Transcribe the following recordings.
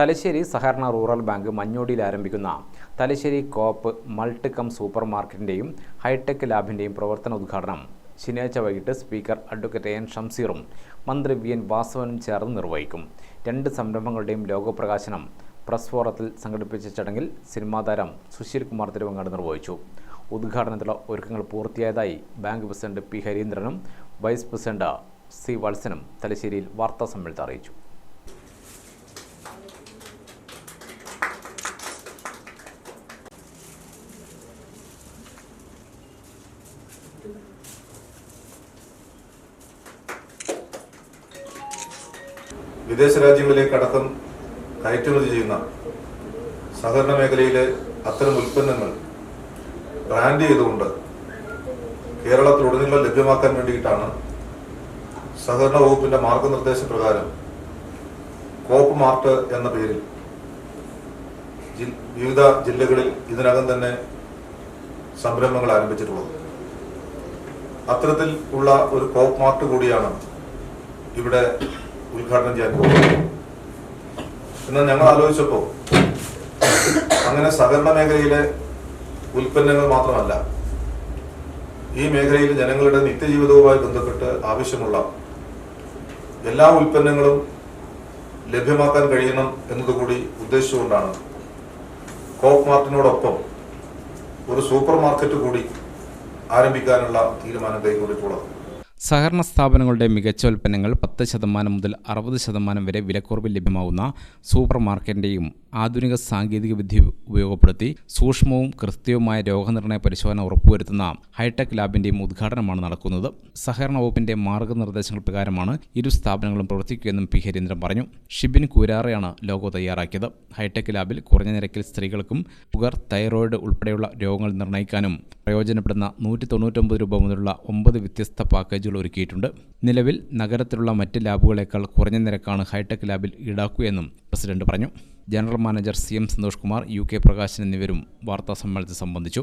തലശ്ശേരി സഹകരണ rural bank മഞ്ഞോടിയിൽ ആരംഭിക്കുന്ന തലശ്ശേരി കോപ്പ് മൾട്ടികം സൂപ്പർ മാർക്കറ്റിന്റെയും ഹൈടെക് ലാബിന്റെയും പ്രവർത്തന ഉദ്ഘാടനം. ശനിയാഴ്ച വൈകിട്ട് സ്പീക്കർ അഡ്വക്കേറ്റ് എൻ ഷംസീറും മന്ത്രി വി എൻ വാസവനും ചേർന്ന് നിർവഹിക്കും. രണ്ട് സംരംഭങ്ങളുടെയും ലോകപ്രകാശനം പ്രസ് ഫോറത്തിൽ സംഘടിപ്പിച്ച ചടങ്ങിൽ സിനിമാ താരം സുശീൽ കുമാർ തിരുവങ്ങാട് നിർവഹിച്ചു. ഉദ്ഘാടനത്തിലുള്ള ഒരുക്കങ്ങൾ പൂർത്തിയായതായി ബാങ്ക് പ്രസിഡന്റ് പി ഹരീന്ദ്രനും വൈസ് പ്രസിഡന്റ് സി വത്സനും തലശ്ശേരിയിൽ വാർത്താ സമ്മേളനത്തിൽ അറിയിച്ചു. വിദേശ രാജ്യങ്ങളിലേക്ക് അടക്കം കയറ്റുമതി ചെയ്യുന്ന സഹകരണ മേഖലയിലെ അത്തരം ഉൽപ്പന്നങ്ങൾ ബ്രാൻഡ് ചെയ്തുകൊണ്ട് കേരളത്തിലുടനീളം ലഭ്യമാക്കാൻ വേണ്ടിയിട്ടാണ് സഹകരണ വകുപ്പിന്റെ മാർഗനിർദ്ദേശപ്രകാരം കോപ്പ് മാർട്ട് എന്ന പേരിൽ വിവിധ ജില്ലകളിൽ ഇതിനകം തന്നെ സംരംഭങ്ങൾ ആരംഭിച്ചിട്ടുള്ളത്. അത്തരത്തിൽ ഉള്ള ഒരു ക്രോപ്പ് മാർട്ട് കൂടിയാണ് ഇവിടെ ഉദ്ഘാടനം ചെയ്യാൻ പോകുന്നത്. എന്നാൽ ഞങ്ങൾ ആലോചിച്ചപ്പോൾ അങ്ങനെ സഹകരണ മേഖലയിലെ ഉൽപ്പന്നങ്ങൾ മാത്രമല്ല ഈ മേഖലയിൽ ജനങ്ങളുടെ നിത്യജീവിതവുമായി ബന്ധപ്പെട്ട് ആവശ്യമുള്ള എല്ലാ ഉൽപ്പന്നങ്ങളും ലഭ്യമാക്കാൻ കഴിയണം എന്നതുകൂടി ഉദ്ദേശിച്ചുകൊണ്ടാണ് കോപ്പ് മാർട്ടിനോടൊപ്പം ഒരു സൂപ്പർ മാർക്കറ്റ് കൂടി ആരംഭിക്കാനുള്ള തീരുമാനം കൈക്കൊണ്ടിട്ടുള്ളത്. സഹകരണ സ്ഥാപനങ്ങളുടെ മികച്ച ഉൽപ്പന്നങ്ങൾ പത്ത് ശതമാനം മുതൽ അറുപത് ശതമാനം വരെ വിലക്കുറവിൽ ലഭ്യമാവുന്ന സൂപ്പർ മാർക്കറ്റിന്റെയും ആധുനിക സാങ്കേതിക വിദ്യ ഉപയോഗപ്പെടുത്തി സൂക്ഷ്മവും കൃത്യവുമായ രോഗനിർണയ പരിശോധന ഉറപ്പുവരുത്തുന്ന ഹൈടെക് ലാബിന്റെയും ഉദ്ഘാടനമാണ് നടക്കുന്നത്. സഹകരണ വകുപ്പിന്റെ മാർഗനിർദ്ദേശങ്ങൾ പ്രകാരമാണ് ഇരു സ്ഥാപനങ്ങളും പ്രവർത്തിക്കുകയെന്നും പി ഹരീന്ദ്രൻ പറഞ്ഞു. ഷിബിൻ കൂരാറയാണ് ലോഗോ തയ്യാറാക്കിയത്. ഹൈടെക് ലാബിൽ കുറഞ്ഞ നിരക്കിൽ സ്ത്രീകൾക്കും ഷുഗർ തൈറോയിഡ് ഉൾപ്പെടെയുള്ള രോഗങ്ങൾ നിർണയിക്കാനും പ്രയോജനപ്പെടുന്ന നൂറ്റി തൊണ്ണൂറ്റൊമ്പത് രൂപ മുതലുള്ള ഒമ്പത് വ്യത്യസ്ത പാക്കേജുകൾ ഒരുക്കിയിട്ടുണ്ട്. നിലവിൽ നഗരത്തിലുള്ള മറ്റ് ലാബുകളേക്കാൾ കുറഞ്ഞ നിരക്കാണ് ഹൈടെക് ലാബിൽ ഈടാക്കുകയെന്നും പ്രസിഡന്റ് പറഞ്ഞു. General manager C M Santhosh Kumar U K Prakashan എന്നിവരും വാർത്താ സമ്മേളനത്തിൽ സംബന്ധിച്ചു.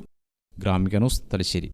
ഗ്രാമിക ന്യൂസ് തലശ്ശേരി.